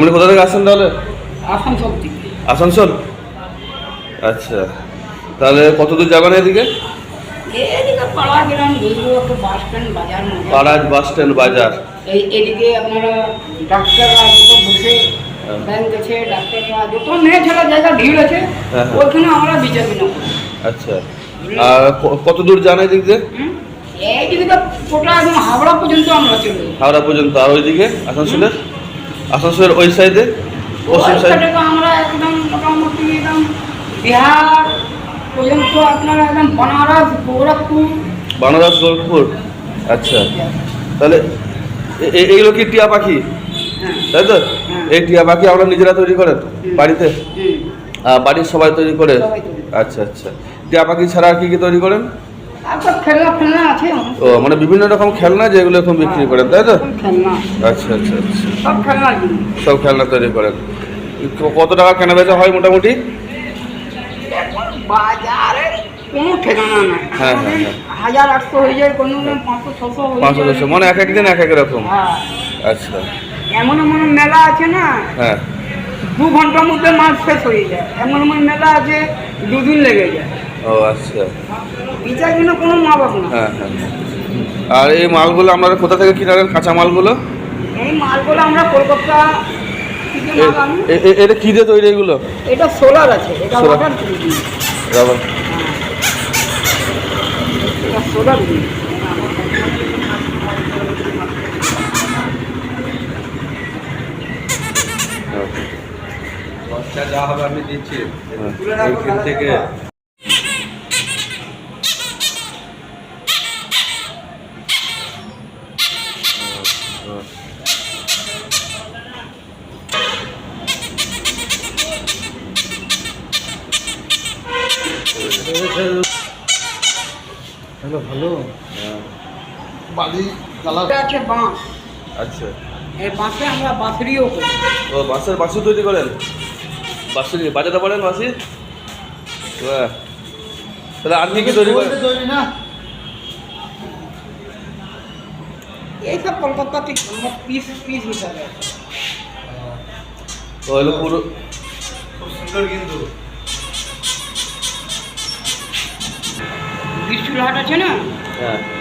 আপনি কোথা থেকে আসছেন তাহলে? আসানসোল থেকে। আসানসোল? আচ্ছা। তাহলে কত দূর যাবেন এদিকে? বাজার মধ্যে পাড়াজ বাস স্ট্যান্ড বাজার। এদিকে আপনারা ডাক্তাররা বসে হ্যাঁ। ব্যাংক আছে ডাক্তাররা যত মেয়ে ছেলে জায়গা ভিড় আছে। হ্যাঁ, হ্যাঁ। ওইখানে আমরা আচ্ছা। আর কত দূর যান এদিক দিয়ে? এইদিকে তো গোটা একদম হাওড়া পর্যন্ত আমরা চলে হাওড়া পর্যন্ত। আর ওইদিকে আসানসোলের? আসানসোলের ওই সাইডে পশ্চিম সাইড। আমরা একদম মোটামুটি একদম বিহার পর্যন্ত আপনারা একদম বানারস গোরখপুর। বানারস গোরখপুর। আচ্ছা। তাহলে এইগুলো কি টিয়া পাখি? হ্যাঁ। তাই তো? হ্যাঁ। এই টিয়া পাখি আমরা নিজেরা তৈরি করেন বাড়িতে। বাড়ির সবাই তৈরি করে? সবাই তৈরি করে। আচ্ছা আচ্ছা। টিয়া পাখি ছাড়া আর কি কি তৈরি করেন? ও মানে বিভিন্ন রকম খেলনা যেগুলো এখন বিক্রি করেন তাই তো? খেলনা। আচ্ছা আচ্ছা আচ্ছা। সব খেলনা সব খেলনা তৈরি করেন। কত টাকা কেনা বেচা হয় মোটামুটি? হ্যাঁ, হ্যাঁ, হ্যাঁ। হাজার আটশো হয়ে যায় কোনো পাঁচশো ছশো মানে এক এক দিন এক এক রকম। আচ্ছা। এমন এমন মেলা আছে না হ্যাঁ। দু ঘণ্টার মধ্যে মাল শেষ হয়ে যায়। এমন এমন মেলা আছে দুদিন লেগে যায়। ও আচ্ছা। বিচার জন্য কোনো মা বাপ না। হ্যাঁ হ্যাঁ। আর এই মালগুলো আপনারা কোথা থেকে কিনারেন কাঁচা মালগুলো? এই মালগুলো আমরা কলকাতা এটা কী দিয়ে তৈরি এগুলো? এটা সোলার আছে এটা ওয়াটার রাবার সোলার খরচা যা হবে আমি দিচ্ছি। হ্যাঁ। থেকে হ্যালো ভালো বাড়ি কালার। এটা আছে বাঁশ। আচ্ছা। এই বাঁশে আমরা বাঁশরিও করি। ও বাঁশের বাঁশি তৈরি করেন? বাঁশি বাজাতে পারেন বাঁশি? বাহ। তাহলে আর কি তৈরি করেন? তৈরি না? এইসব কলকাতা থেকে আমরা পিস পিস হিসাবে। হলো পুরো সুন্দর কিন্তু। বিশুলহাট আছে না? হ্যাঁ।